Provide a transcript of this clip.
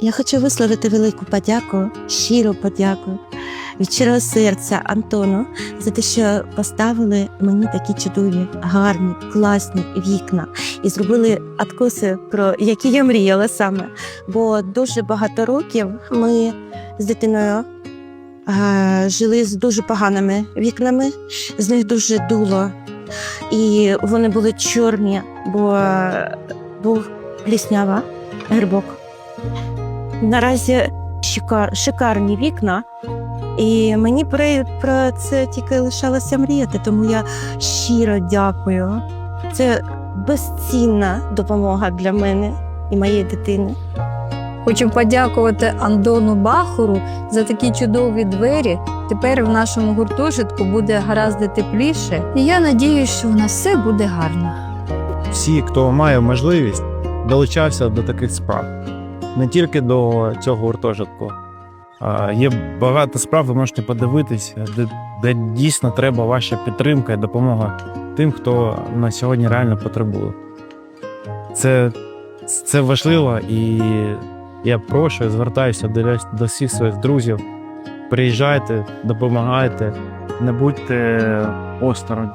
Я хочу висловити велику подяку, щиру подяку від щирого серця Антону за те, що поставили мені такі чудові, гарні, класні вікна і зробили откоси, про які я мріяла саме. Бо дуже багато років ми з дитиною е, жили з дуже поганими вікнами, з них дуже дуло. І вони були чорні, бо був пліснява, грибок. Наразі шика- шикарні вікна, і мені про, про це тільки лишалося мріяти, тому я щиро дякую. Це безцінна допомога для мене і моєї дитини. Хочу подякувати Андону Бахору за такі чудові двері. Тепер в нашому гуртожитку буде гаразд тепліше, і я надіюсь, що у нас все буде гарно. всі, хто має можливість, долучався до таких справ. Не тільки до цього гуртожитку. Є багато справ, ви можете подивитись, де, де дійсно треба ваша підтримка і допомога тим, хто на сьогодні реально потребує. Це, це важливо, і я прошу, звертаюся до, до всіх своїх друзів. Приїжджайте, допомагайте, не будьте осторонь.